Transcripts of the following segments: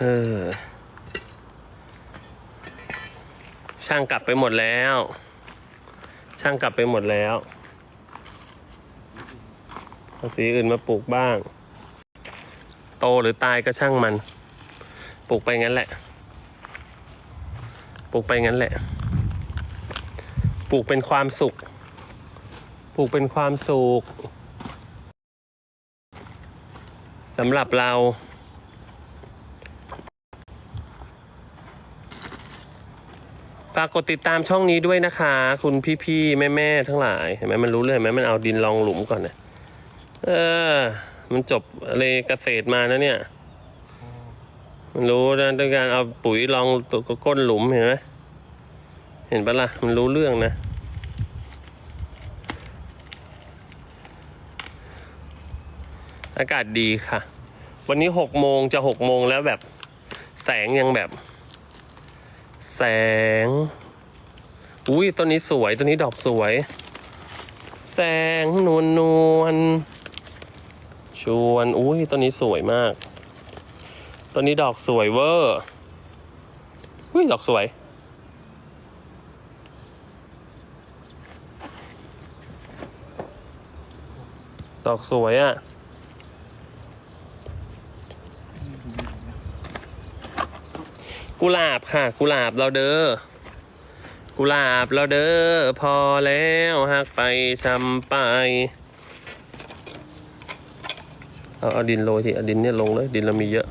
เออ ช่างกลับไปหมดแล้ว ช่างกลับไปหมดแล้วเอาสีอื่นมาปลูกบ้าง โตหรือตายก็ช่างมัน ปลูกไปงั้นแหละ ปลูกไปงั้นแหละ ปลูกเป็นความสุข ปลูกเป็นความสุขสำหรับเรา ฝากกดติดตามช่องนี้ด้วยนะคะ คุณพี่ๆแม่ๆทั้งหลายเห็นไหมมันรู้เลยเห็นไหมมันเอาดินรองหลุมก่อนนะเออ มันจบอะไรเกษตรมานะเนี่ย มันรู้นะด้วยการเอาปุ๋ยรองตัวก้นหลุมเห็นไหมเห็นปะล่ะมันรู้เรื่องนะอากาศดีค่ะ วันนี้หกโมงจะหกโมงแล้วแบบแสงยังแบบ แสง อุ้ยต้นนี้สวยต้นนี้ดอกสวย แสงนวลนวลชวนอุ้ยต้นนี้สวยมากต้นนี้ดอกสวยเวอร์อุ้ยดอกสวยดอกสวยอะ่ะ กุหลาบค่ะ กุหลาบเราเด้อกุหลาบเราเด้อพอแล้วหักไปช้ำไปเอาเอาดินโรยทีเอาดินเนี่ยลงเลย ดินเรามีเยอะ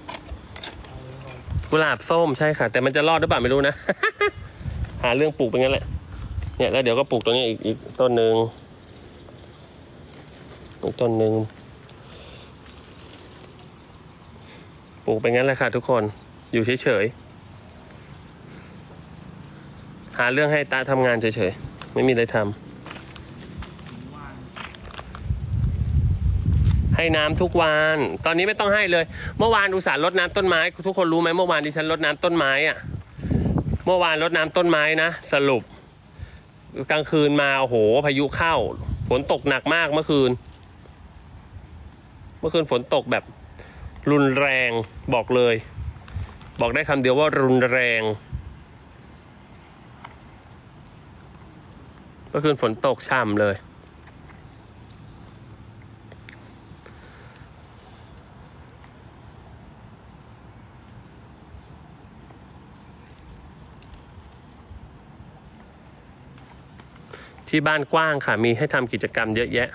กุหลาบส้มใช่ค่ะ แต่มันจะรอดหรือเปล่าไม่รู้นะ หาเรื่องปลูกเป็นงั้นแหละเนี่ยแล้วเดี๋ยวก็ปลูกตรงนี้อีกอีกต้นหนึ่งอีกต้นหนึ่งปลูกไปงั้นแหละค่ะทุกคนอยู่เฉยๆ หาเรื่องให้ตาทำงานเฉยๆ ไม่มีอะไรทำให้น้ำทุกวัน ตอนนี้ไม่ต้องให้เลย เมื่อวานอุตส่าห์รดน้ำต้นไม้ ทุกคนรู้ไหมเมื่อวานดิฉันรดน้ำต้นไม้อะเมื่อวานรดน้ำต้นไม้นะ สรุป กลางคืนมาโอ้โหพายุเข้า ฝนตกหนักมากเมื่อคืน เมื่อคืนฝนตกแบบรุนแรงบอกเลย บอกได้คำเดียวว่ารุนแรง เมื่อคืนฝนตกช่ำเลย ที่บ้านกว้างค่ะ มีให้ทำกิจกรรมเยอะแยะ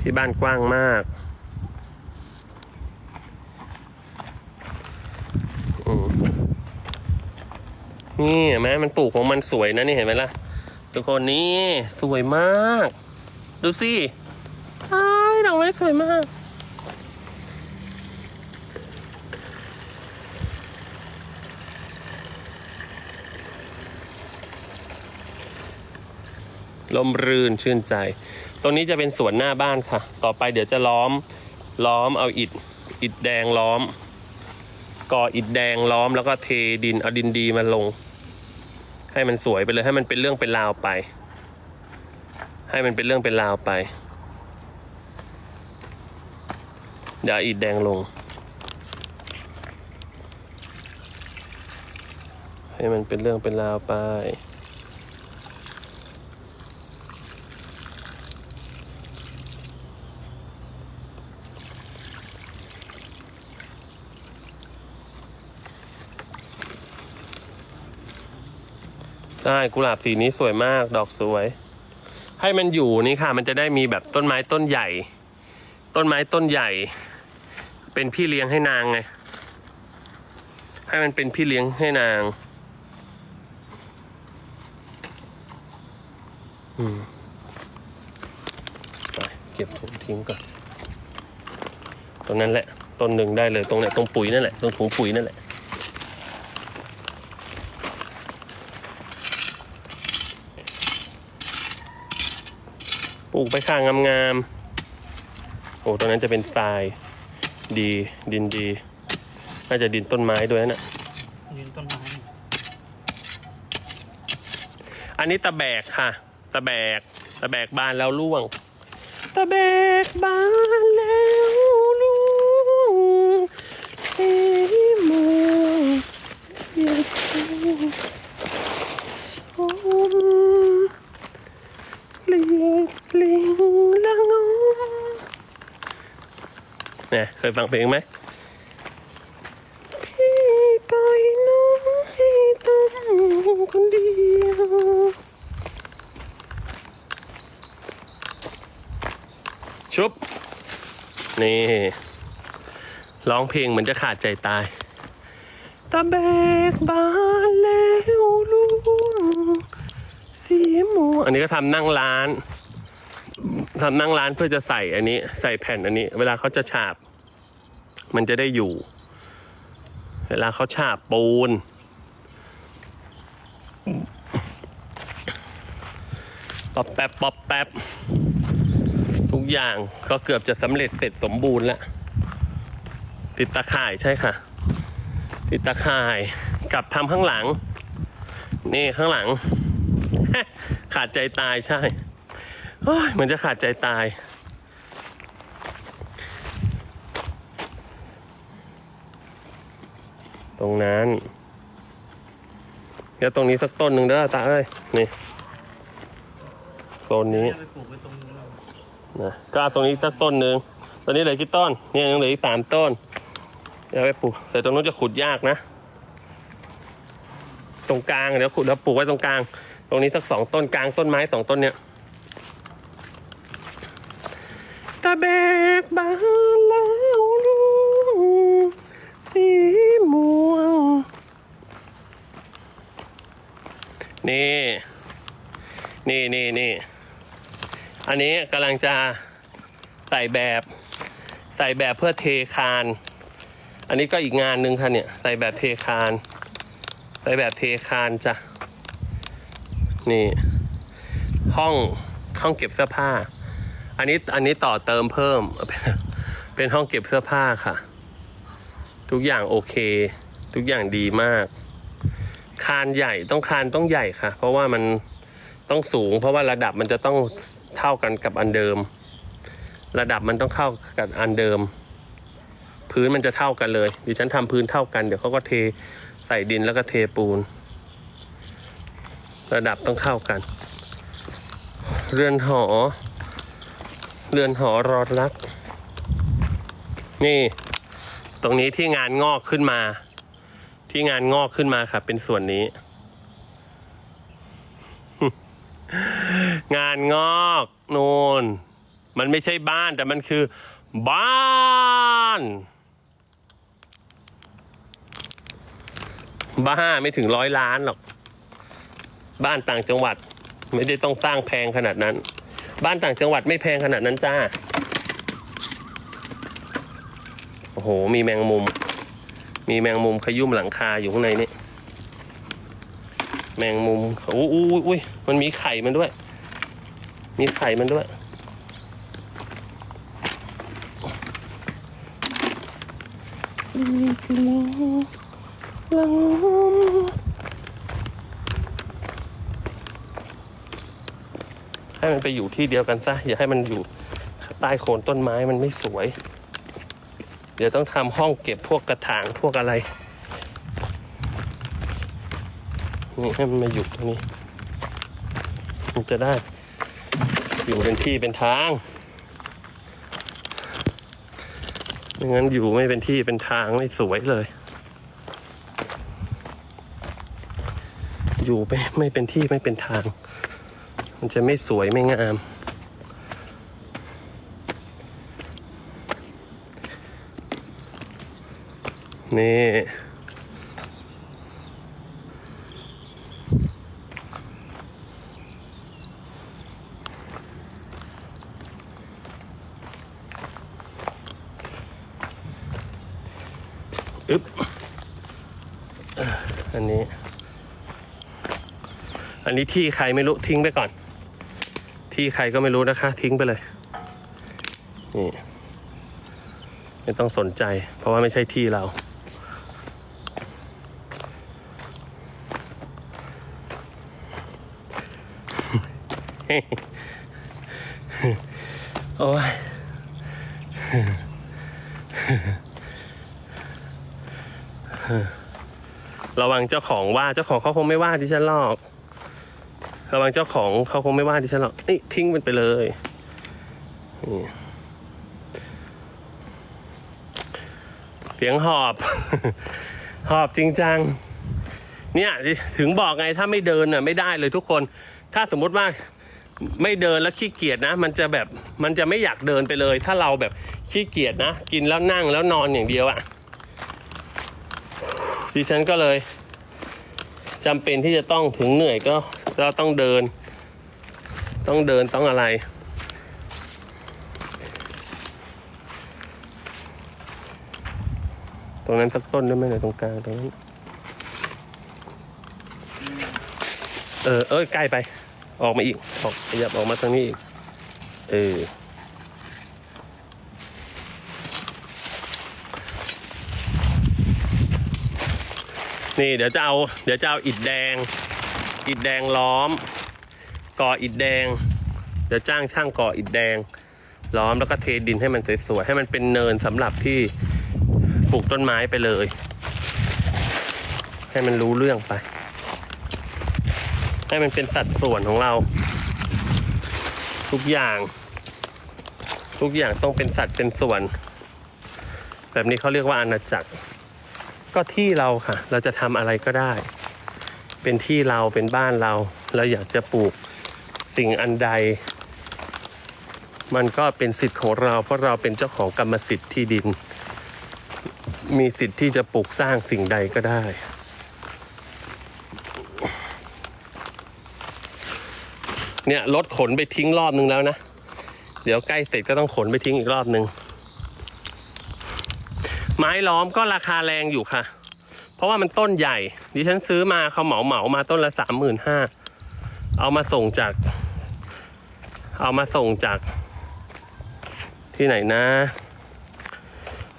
ที่บ้านกว้างมากนี่เห็นไหมมันปลูกของมันสวยนะนี่เห็นไหมล่ะ ทุกคนนี่สวยมาก ดูสิอ้ายดอกไม้สวยมากลมรื่นชื่นใจ ตรงนี้จะเป็นสวนหน้าบ้านค่ะ ต่อไปเดี๋ยวจะล้อม ล้อมเอาอิฐ อิฐแดงล้อม ก่ออิฐแดงล้อมแล้วก็เทดิน เอาดินดีมาลง ให้มันสวยไปเลยให้มันเป็นเรื่องเป็นราวไป ให้มันเป็นเรื่องเป็นราวไปอย่าอิดแดงลง ให้มันเป็นเรื่องเป็นราวไป ใช่กุหลาบสีนี้สวยมาก ดอกสวย ให้มันอยู่นี่ค่ะ มันจะได้มีแบบต้นไม้ต้นใหญ่ ต้นไม้ต้นใหญ่ เป็นพี่เลี้ยงให้นางไง ให้มันเป็นพี่เลี้ยงให้นาง อืมไปเก็บถุงทิ้งก่อน ตรงนั้นแหละ ต้นหนึ่งได้เลย ตรงเนี้ยตรงปุ๋ยนั่นแหละ ตรงถุงปุ๋ยนั่นแหละ ลูกไปข้างงามๆ โอ้ตรงนั้นจะเป็นทรายดีดินดี น่าจะดินต้นไม้ด้วยนะยืนต้นไม้อันนี้ตะแบกค่ะ ตะแบก ตะแบกบานแล้วร่วง ตะแบกบานแล้วร่วงสีม่ เนี่ ยเคยฟังเพลงไหมพี่ปล่อยน้องให้ต้องคนเดียวชุบ นี่ร้องเพลงเหมือนจะขาดใจตายตะแบกบานแล้วล่วงสีม่วงอันนี้ก็ทำนั่งร้านทำนั่งร้านเพื่อจะใส่อันนี้ ใส่แผ่นอันนี้ เวลาเขาจะฉาบ มันจะได้อยู่ เวลาเขาฉาบปูน ป๊อปแป๊บป๊อปแป๊บทุกอย่างก็เกือบจะสำเร็จเสร็จสมบูรณ์แล้ว ติดตาข่ายใช่ค่ะ ติดตาข่ายกับทำข้างหลัง นี่ข้างหลัง ขาดใจตายใช่เหมือนจะขาดใจตาย ตรงนั้นเดี๋ยวตรงนี้สักต้นหนึ่งเด้อตาเอ้ยนี่โซนนี้ปลูกไว้ตรงนู้นะก็เอาตรงนี้สักต้นหนึ่งตอนนี้เหลือกี่ต้นเนี่ยยังเหลืออีกสามต้นเดี๋ยวไปปลูกแต่ตรงนู้นจะขุดยากนะ ตรงกลางเดี๋ยวขุดแล้วปลูกไว้ตรงกลาง ตรงนี้สักสองต้นกลางต้นไม้สองต้นเนี่ยตะแบกบานแล้วลูกสีม่วง นี่ นี่นี่นี่ อันนี้กำลังจะใส่แบบ ใส่แบบเพื่อเทคาน อันนี้ก็อีกงานหนึ่งค่ะเนี่ย ใส่แบบเทคาน ใส่แบบเทคานจ้ะ นี่ ห้องห้องเก็บเสื้อผ้า อันนี้อันนี้ต่อเติมเพิ่ม เป็นเป็นห้องเก็บเสื้อผ้าค่ะ ทุกอย่างโอเค ทุกอย่างดีมาก คานใหญ่ต้องคานต้องใหญ่ค่ะ เพราะว่ามันต้องสูง เพราะว่าระดับมันจะต้องเท่ากันกับอันเดิม ระดับมันต้องเข้ากับอันเดิม พื้นมันจะเท่ากันเลยดิฉันทำพื้นเท่ากันเดี๋ยวเขาก็เทใส่ดินแล้วก็เทปูน ระดับต้องเท่ากัน เรือนหอ เรือนหอรอดรัก นี่ ตรงนี้ที่งานงอกขึ้นมา ที่งานงอกขึ้นมาค่ะเป็นส่วนนี้ งานงอกนูนมันไม่ใช่บ้านแต่มันคือ บ้านบ้าไม่ถึงร้อยล้านหรอก บ้านต่างจังหวัด ไม่ได้ต้องสร้างแพงขนาดนั้น บ้านต่างจังหวัดไม่แพงขนาดนั้นจ้า โอ้โห มีแมงมุม มีแมงมุมขยุ่มหลังคาอยู่ข้างในนี่แมงมุมอุ้อุ้ยอุ้ยมันมีไข่มันด้วย มีไข่มันด้วย ละงมให้มันไปอยู่ที่เดียวกันซะ อย่าให้มันอยู่ใต้โคนต้นไม้มันไม่สวย เดี๋ยวต้องทำห้องเก็บพวกกระถางพวกอะไรนี่ให้มันมาอยู่ตรงนี้มันจะได้ อยู่เป็นที่เป็นทางไม่งั้นอยู่ไม่เป็นที่เป็นทางไม่สวยเลย อยู่ไม่ไม่เป็นที่ไม่เป็นทาง มันจะไม่สวยไม่งาม นี่อึ๊บอะอันนี้ อันนี้ที่ใครไม่รู้ทิ้งไปก่อน ที่ใครก็ไม่รู้นะคะ ทิ้งไปเลย นี่ ไม่ต้องสนใจ เพราะว่าไม่ใช่ที่เรา ระวังเจ้าของว่าเจ้าของเขาคงไม่ว่าดิฉันหรอก ระวังเจ้าของเขาคงไม่ว่าดิฉันหรอกนี่ทิ้งมันไปเลยนี่เสียงหอบ หอบจริงจัง เนี่ยถึงบอกไงถ้าไม่เดินน่ะไม่ได้เลยทุกคน ถ้าสมมุติว่าไม่เดินแล้วขี้เกียจนะ มันจะแบบมันจะไม่อยากเดินไปเลย ถ้าเราแบบขี้เกียจนะ กินแล้วนั่งแล้วนอนอย่างเดียวอะ่ะ ดิฉันก็เลยจำเป็นที่จะต้องถึงเหนื่อยก็เราต้องเดิน ต้องเดินต้องอะไร ตรงนั้นสักต้นได้ไหมเนี่ยตรงกลางตรงนั้นเออเอ้ยใกล้ไป ออกมาอีกออกขยับออกมาทางนี้อีกเออ นี่เดี๋ยวจะเอาเดี๋ยวจะเอาอิฐแดง อิฐแดงล้อม ก่ออิฐแดง เดี๋ยวจ้างช่างก่ออิฐแดง ล้อมแล้วก็เทดินให้มันสวยๆให้มันเป็นเนินสำหรับที่ปลูกต้นไม้ไปเลย ให้มันรู้เรื่องไป ให้มันเป็นสัดส่วนของเรา ทุกอย่าง ทุกอย่างต้องเป็นสัดเป็นส่วน แบบนี้เขาเรียกว่าอาณาจักร ก็ที่เราค่ะ เราจะทำอะไรก็ได้ เป็นที่เราเป็นบ้านเรา เราอยากจะปลูกสิ่งอันใด มันก็เป็นสิทธิ์ของเรา เพราะเราเป็นเจ้าของกรรมสิทธิ์ที่ดิน มีสิทธิ์ที่จะปลูกสร้างสิ่งใดก็ได้ เนี่ยรถขนไปทิ้งรอบนึงแล้วนะ เดี๋ยวใกล้เสร็จก็ต้องขนไปทิ้งอีกรอบนึง ไม้ล้อมก็ราคาแรงอยู่ค่ะ เพราะว่ามันต้นใหญ่ ดิฉันซื้อมาเขาเหมาเหมามาต้นละสามหมื่นห้าเอามาส่งจาก เอามาส่งจาก ที่ไหนนะ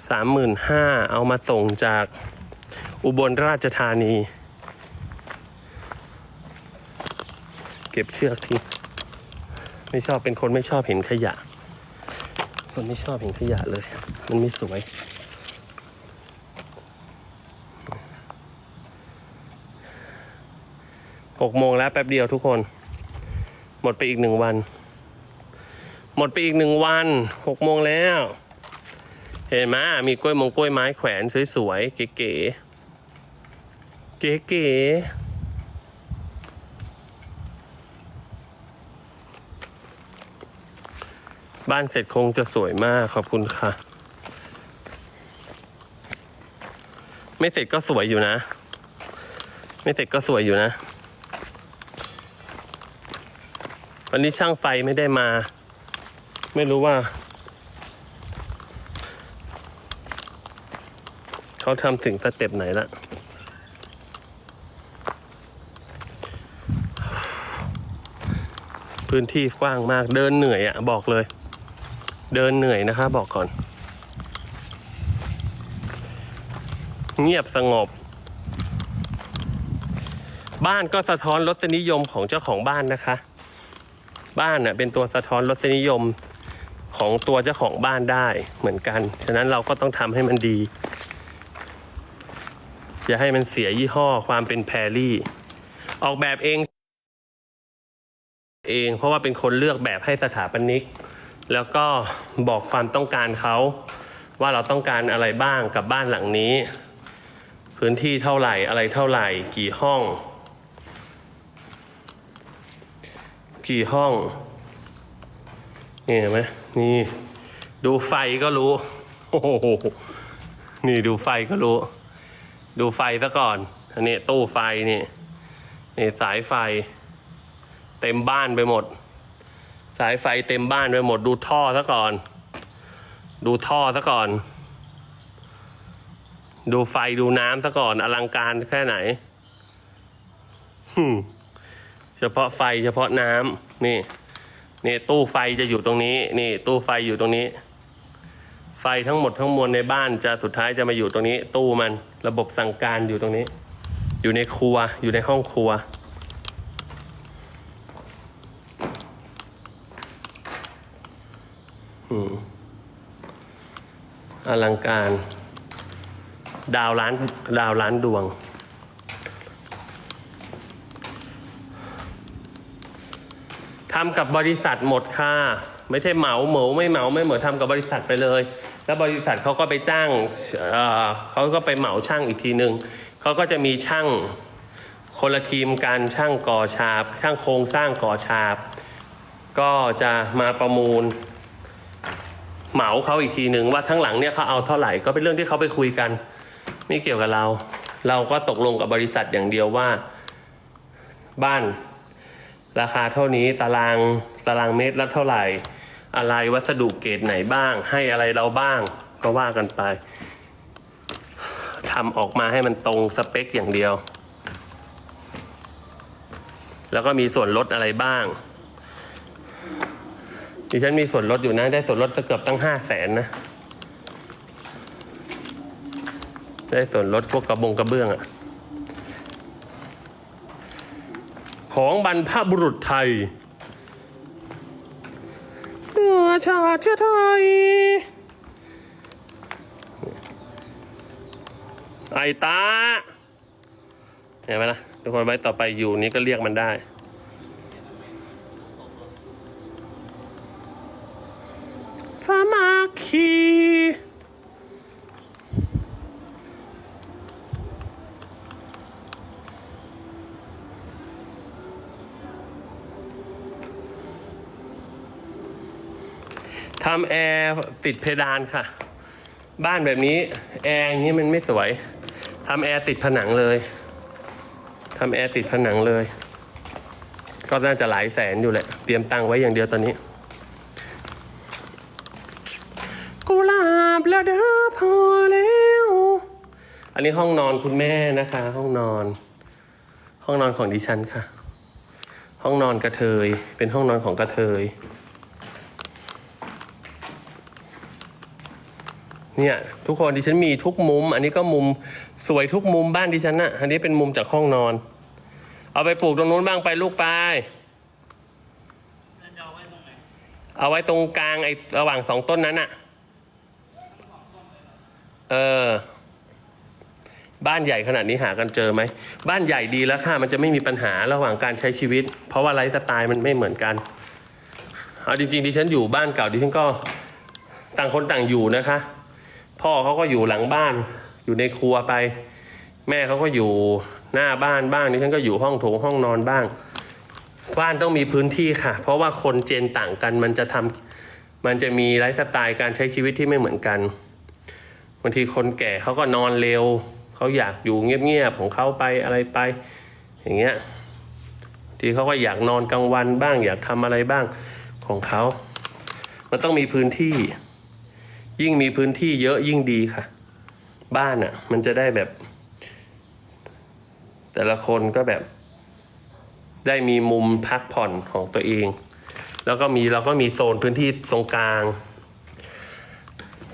สามหมื่นห้าเอามาส่งจากอุบลราชธานี เก็บเชือกทิ้งไม่ชอบเป็นคนไม่ชอบเห็นขยะ คนไม่ชอบเห็นขยะเลย มันไม่สวย หกโมงแล้วแป๊บเดียวทุกคน หมดไปอีกหนึ่งวัน หมดไปอีกหนึ่งวันหกโมงแล้ว เห็นไหมมีกล้วยมงกล้วยไม้แขวนสวยๆเก๋ๆเก๋ๆบ้านเสร็จคงจะสวยมากขอบคุณค่ะ ไม่เสร็จก็สวยอยู่นะ ไม่เสร็จก็สวยอยู่นะ วันนี้ช่างไฟไม่ได้มา ไม่รู้ว่า เขาทำถึงสเต็ปไหนละพื้นที่กว้างมากเดินเหนื่อยอะ่ะบอกเลย เดินเหนื่อยนะคะ บอกก่อน เงียบสงบ บ้านก็สะท้อนรสนิยมของเจ้าของบ้านนะคะ บ้านเน่ะเป็นตัวสะท้อนรสนิยมของตัวเจ้าของบ้านได้เหมือนกัน ฉะนั้นเราก็ต้องทำให้มันดี อย่าให้มันเสียยี่ห้อความเป็นแพรรี่ ออกแบบเอง เองเพราะว่าเป็นคนเลือกแบบให้สถาปนิก แล้วก็บอกความต้องการเขา ว่าเราต้องการอะไรบ้างกับบ้านหลังนี้ พื้นที่เท่าไหร่อะไรเท่าไหร่ กี่ห้อง กี่ห้อง นี่เห็นไหมนี่ ดูไฟก็รู้ โอ้โห นี่ดูไฟก็รู้ ดูไฟซะก่อน อันนี้ตู้ไฟนี่ นี่สายไฟ เต็มบ้านไปหมด สายไฟเต็มบ้านไปหมด ดูท่อซะก่อน ดูท่อซะก่อน ดูไฟดูน้ำซะก่อน อลังการแค่ไหนหึ เฉพาะไฟเฉพาะน้ำนี่นี่ตู้ไฟจะอยู่ตรงนี้ นี่ตู้ไฟอยู่ตรงนี้ ไฟทั้งหมดทั้งมวลในบ้านจะสุดท้ายจะมาอยู่ตรงนี้ ตู้มันระบบสั่งการอยู่ตรงนี้ อยู่ในครัวอยู่ในห้องครัวอืมอลังการ ดาวล้านดาวล้านดวง ทำกับบริษัทหมดค่ะไม่ใช่เหมาเหมาไม่เหมาไม่เหมาทำกับบริษัทไปเลย แล้วบริษัทเขาก็ไปจ้างเเขาก็ไปเหมาช่างอีกทีหนึ่งเขาก็จะมีช่างคนละทีมการช่างก่อฉาบช่างโครงสร้างก่อฉาบ ก็จะมาประมูล เหมาเขาอีกทีหนึ่งว่าทั้งหลังเนี่ยเขาเอาเท่าไหร่ก็เป็นเรื่องที่เขาไปคุยกัน ไม่เกี่ยวกับเรา เราก็ตกลงกับบริษัทอย่างเดียวว่า บ้าน ราคาเท่านี้ตารางตารางเมตรละเท่าไหร่ อะไรวัสดุเกรดไหนบ้าง ให้อะไรเราบ้างก็ว่ากันไปทำออกมาให้มันตรงสเปคอย่างเดียว แล้วก็มีส่วนลดอะไรบ้างดิฉันมีส่วนลดอยู่นะ ได้ส่วนลดเกือบตั้งห้าแสนนะ ได้ส่วนลดพวกกระบงกระเบื้องอะ ของบรรพบุรุษไทยเนื้อชาติไทย ไอตาเห็นไหมล่ะทุกคนไว้ต่อไปอยู่นี้ก็เรียกมันได้สามัคคี ทำแอร์ติดเพดานค่ะ บ้านแบบนี้แอร์อย่างนี้มันไม่สวยทำแอร์ติดผนังเลยทำแอร์ติดผนังเลย ก็น่าจะหลายแสนอยู่แหละ เตรียมตังไว้อย่างเดียวตอนนี้ กุหลาบแล้วเด้อพอแล้ว อันนี้ห้องนอนคุณแม่นะคะ ห้องนอน ห้องนอนของดิฉันค่ะ ห้องนอนกระเทย เป็นห้องนอนของกระเทย เนี่ยทุกคนดิฉันมีทุกมุม อันนี้ก็มุมสวยทุกมุมบ้านดิฉันน่ะอันนี้เป็นมุมจากห้องนอน เอาไปปลูกตรงนู้นบ้างไปลูกไปเอาไว้ตรงกลางไอ้ระหว่างสองต้นนั้นน่ะเออ บ้านใหญ่ขนาดนี้หากันเจอไหม บ้านใหญ่ดีแล้วค่ะ มันจะไม่มีปัญหาระหว่างการใช้ชีวิต เพราะว่าไลฟ์สไตล์มันไม่เหมือนกัน เอาจริงๆดิฉันอยู่บ้านเก่าดิฉันก็ต่างคนต่างอยู่นะคะ พ่อเขาก็อยู่หลังบ้าน อยู่ในครัวไป แม่เขาก็อยู่หน้าบ้านบ้างดิฉันก็อยู่ห้องโถงห้องนอนบ้าง บ้านต้องมีพื้นที่ค่ะ เพราะว่าคนเจนต่างกันมันจะทำมันจะมีไลฟ์สไตล์การใช้ชีวิตที่ไม่เหมือนกันบางทีคนแก่เขาก็นอนเร็วเขาอยากอยู่เงียบๆของเขาไปอะไรไป อย่างเงี้ยทีเขาก็อยากนอนกลางวันบ้าง อยากทำอะไรบ้างของเขา มันต้องมีพื้นที่ ยิ่งมีพื้นที่เยอะยิ่งดีค่ะ บ้านอะ มันจะได้แบบ แต่ละคนก็แบบ ได้มีมุมพักผ่อนของตัวเอง แล้วก็มีเราก็มีโซนพื้นที่ตรงกลาง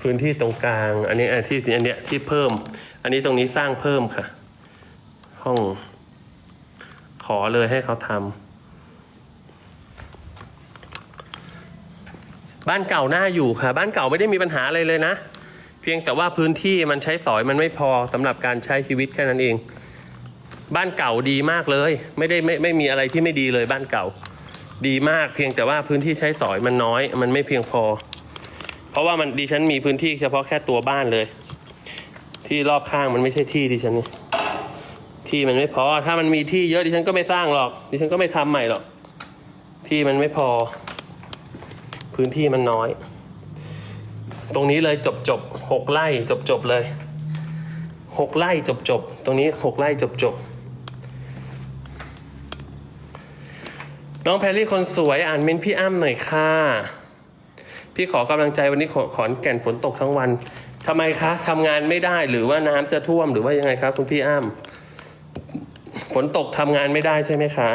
พื้นที่ตรงกลาง อันนี้อันที่อันเนี้ยที่เพิ่ม อันนี้ตรงนี้สร้างเพิ่มค่ะ ห้อง ขอเลยให้เขาทำ บ้านเก่าน่าอยู่ค่ะ บ้านเก่าไม่ได้มีปัญหาอะไรเลยนะ เพียงแต่ว่าพื้นที่มันใช้สอยมันไม่พอสำหรับการใช้ชีวิตแค่นั้นเอง บ้านเก่าดีมากเลย ไม่ได้ไม่ไม่มีอะไรที่ไม่ดีเลยบ้านเก่า ดีมากเพียงแต่ว่าพื้นที่ใช้สอยมันน้อย มันไม่เพียงพอ เพราะว่ามันดิฉันมีพื้นที่เฉพาะแค่ตัวบ้านเลย ที่รอบข้างมันไม่ใช่ที่ดิฉันที่มันไม่พอถ้ามันมีที่เยอะดิฉันก็ไม่สร้างหรอก ดิฉันก็ไม่ทำใหม่หรอก ที่มันไม่พอ พื้นที่มันน้อย ตรงนี้เลยจบจบหกไร่จบจบเลยหกไร่จบจบตรงนี้หกไร่จบจบน้องแพรรี่คนสวยอ่านเมนพี่อ้ำหน่อยค่ะ พี่ขอกำลังใจวันนี้ขอขอนแก่นฝนตกทั้งวันทำไมคะทำงานไม่ได้หรือว่าน้ำจะท่วมหรือว่ายังไงคะคุณพี่อ้ำฝนตกทำงานไม่ได้ใช่ไหมคะ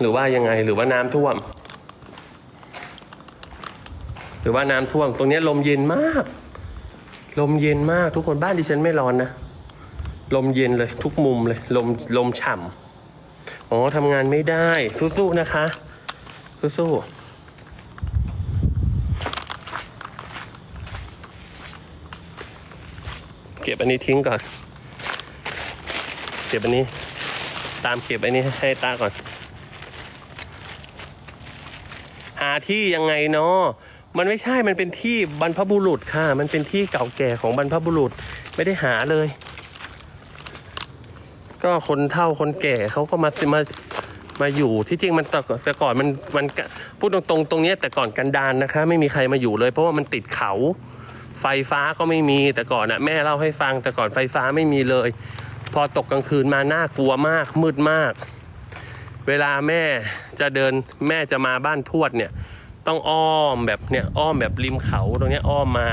หรือว่ายังไงหรือว่าน้ำท่วม หรือว่าน้ำท่วมตรงนี้ลมเย็นมาก ลมเย็นมากทุกคนบ้านดิฉันไม่ร้อนนะ ลมเย็นเลย ทุกมุมเลย ลมลมฉ่ำอ๋อทำงานไม่ได้ สู้ๆนะคะ สู้ๆเก็บอันนี้ทิ้งก่อน เก็บอันนี้ ตามเก็บอันนี้ให้ตาก่อน หาที่ยังไงเนาะ มันไม่ใช่ มันเป็นที่บรรพบุรุษค่ะ มันเป็นที่เก่าแก่ของบรรพบุรุษไม่ได้หาเลย ก็คนเฒ่าคนแก่เขาก็มามามาอยู่ที่จริงมันแต่ก่อนมันมันพูดตรงๆตรงนี้แต่ก่อนกันดานนะคะ ไม่มีใครมาอยู่เลย เพราะว่ามันติดเขา ไฟฟ้าก็ไม่มีแต่ก่อนนะแม่เล่าให้ฟังแต่ก่อนไฟฟ้าไม่มีเลย พอตกกลางคืนมาน่ากลัวมากมืดมาก เวลาแม่จะเดินแม่จะมาบ้านทวดเนี่ย ต้องอ้อมแบบเนี่ยอ้อมแบบริมเขาตรงเนี้ยอ้อมมา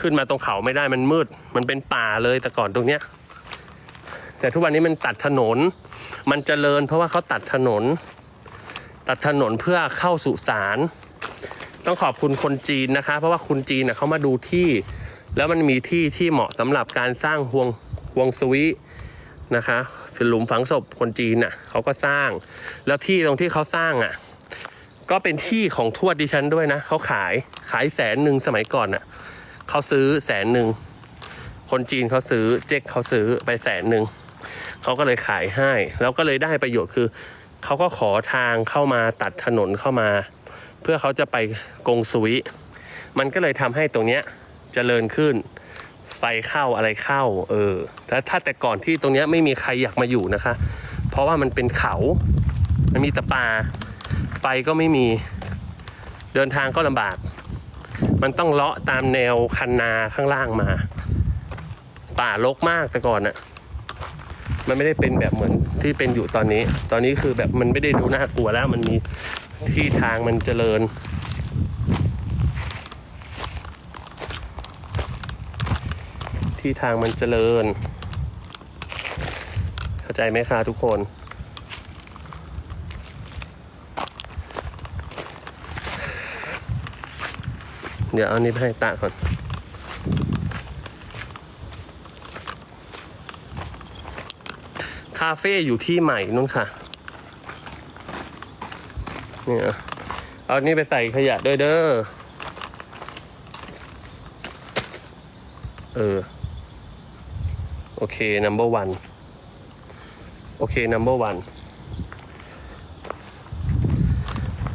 ขึ้นมาตรงเขาไม่ได้มันมืด มันเป็นป่าเลยแต่ก่อนตรงเนี้ย แต่ทุกวันนี้มันตัดถนน มันเจริญเพราะว่าเขาตัดถนน ตัดถนนเพื่อเข้าสุสานต้องขอบคุณคนจีนนะคะ เพราะว่าคนจีนน่ะเขามาดูที่ แล้วมันมีที่ที่เหมาะสำหรับการสร้างห่วงห่วงสวินะคะหลุมฝังศพคนจีนน่ะเขาก็สร้าง แล้วที่ตรงที่เขาสร้างอะ ก็เป็นที่ของทวดดิฉันด้วยนะเขาขายขายแสนหนึ่งสมัยก่อนน่ะเขาซื้อแสนหนึ่งคนจีนเขาซื้อเจ๊กเขาซื้อไปแสนหนึ่งเขาก็เลยขายให้ แล้วก็เลยได้ประโยชน์คือเขาก็ขอทางเข้ามาตัดถนนเข้ามา เพื่อเขาจะไปกงสุวิมันก็เลยทำให้ตรงเนี้ยเจริญขึ้น ไฟเข้าอะไรเข้า เออแต่ถ้าแต่ก่อนที่ตรงเนี้ยไม่มีใครอยากมาอยู่นะคะ เพราะว่ามันเป็นเขา มันมีแตะปา ไปก็ไม่มี เดินทางก็ลำบาก มันต้องเลาะตามแนวคันนาข้างล่างมา ป่ารกมากแต่ก่อนอะมันไม่ได้เป็นแบบเหมือนที่เป็นอยู่ตอนนี้ ตอนนี้คือแบบมันไม่ได้ดูน่ากลัวแล้ว มันมีที่ทางมันเจริญ ที่ทางมันเจริญ เข้าใจไหมคะทุกคน เดี๋ยวเอานี้ไปให้ตาก่อน คาเฟ่อยู่ที่ใหม่นู่นค่ะ เนี่ยเอานี่ไปใส่ขยะด้วยเด้อ เออ โอเค number one โอเค number one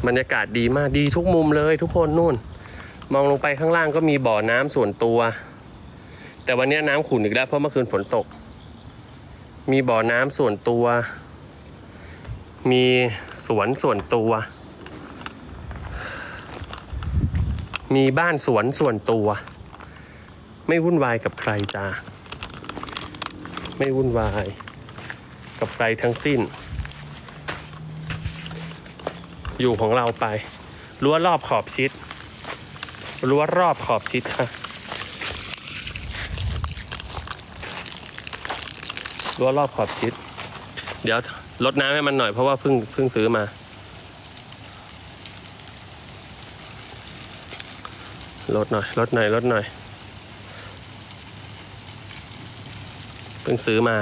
บรรยากาศดีมากดีทุกมุมเลยทุกคนนู่น มองลงไปข้างล่างก็มีบ่อน้ำส่วนตัว แต่วันนี้น้ำขุ่นอีกแล้วเพราะเมื่อคืนฝนตก มีบ่อน้ำส่วนตัว มีสวนส่วนตัว มีบ้านสวนส่วนตัว ไม่วุ่นวายกับใครจ้าไม่วุ่นวายกับใครทั้งสิ้น อยู่ของเราไปรั้วรอบขอบชิด รั้วรอบขอบชิดค่ะรั้วรอบขอบชิด เดี๋ยวลดน้ำให้มันหน่อยเพราะว่าเพิ่งเพิ่งซื้อมา ลดหน่อยลดหน่อยลดหน่อย เพิ่งซื้อมา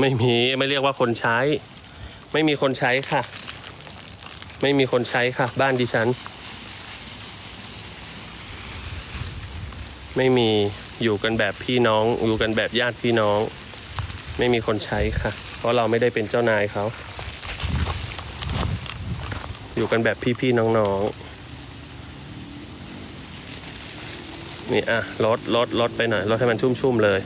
ไม่มีไม่เรียกว่าคนใช้ ไม่มีคนใช้ค่ะ ไม่มีคนใช้ค่ะ บ้านดิฉัน ไม่มีอยู่กันแบบพี่น้อง อยู่กันแบบญาติพี่น้อง ไม่มีคนใช้ค่ะ เพราะเราไม่ได้เป็นเจ้านายเขา อยู่กันแบบพี่ๆน้องๆนี่อะลดลดลดไปหน่อยลดให้มันชุ่มๆเลย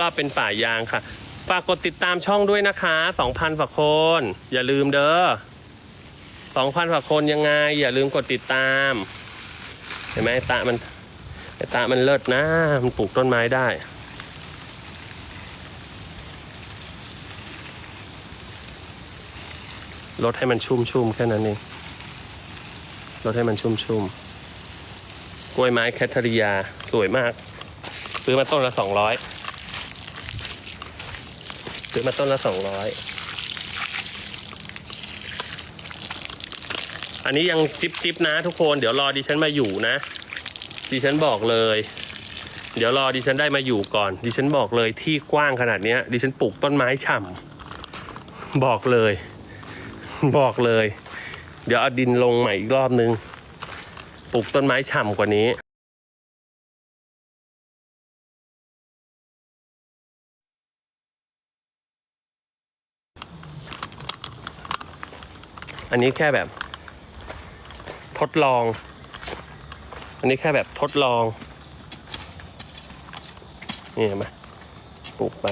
รอบๆเป็นป่ายางค่ะ ฝากกดติดตามช่องด้วยนะคะ 2,000ฝากคน อย่าลืมเด้อ 2,000ฝากคนยังไง อย่าลืมกดติดตาม เห็นไหมตามันตามันเลิศนะ มันปลูกต้นไม้ได้ลดให้มันชุ่มๆแค่นั้นเองลดให้มันชุ่มๆกล้วยไม้แคทเธอรียาสวยมาก ซื้อมาต้นละสองร้อยซื้อมาต้นละสองร้อย อันนี้ยังจิบจิบนะทุกคน เดี๋ยวรอดิฉันมาอยู่นะ ดิฉันบอกเลย เดี๋ยวรอดิฉันได้มาอยู่ก่อน ดิฉันบอกเลยที่กว้างขนาดนี้ดิฉันปลูกต้นไม้ฉ่ำบอกเลย บอกเลย เดี๋ยวเอาดินลงใหม่อีกรอบนึง ปลูกต้นไม้ฉ่ำกว่านี้อันนี้แค่แบบ ทดลอง อันนี้แค่แบบทดลอง นี่เห็นไหมปลูกไป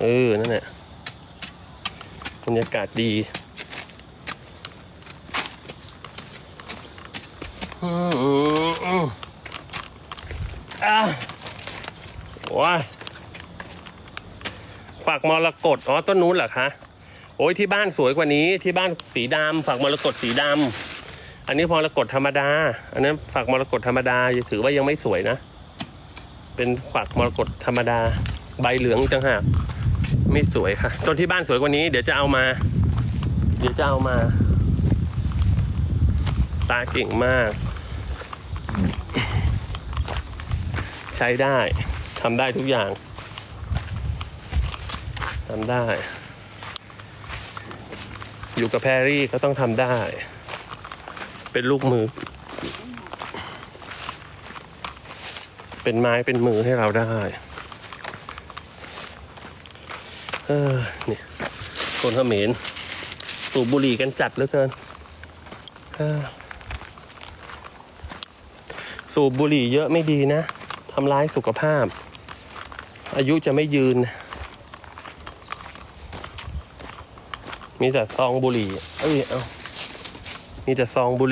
เออ นั่นแหละบรรยากาศดีอืมอืมอืมอะโอ้ยฝักมรกตอ๋อต้นนู้นเหรอคะ อ้ยที่บ้านสวยกว่านี้ที่บ้านสีดำฝักมรกตสีดำอันนี้มรกตธรรมดา อันนั้นฝักมรกตธรรมดาถือว่ายังไม่สวยนะ เป็นฝักมรกตธรรมดา ใบเหลืองอีกต่างหากไม่สวยค่ะต้นที่บ้านสวยกว่านี้ เดี๋ยวจะเอามา เดี๋ยวจะเอามา ตาเก่งมาก ใช้ได้ทำได้ทุกอย่างทำได้ อยู่กับแพรรี่ก็ต้องทำได้ เป็นลูกมือ เป็นไม้เป็นมือให้เราได้ เออเนี่ยคนเขมรสูบบุหรี่กันจัดเหลือเกินสูบบุหรี่เยอะไม่ดีนะทำร้ายสุขภาพ อายุจะไม่ยืน มีแต่ซองบุหรี่ เอ้ย เอามีแต่ซองบุหรี่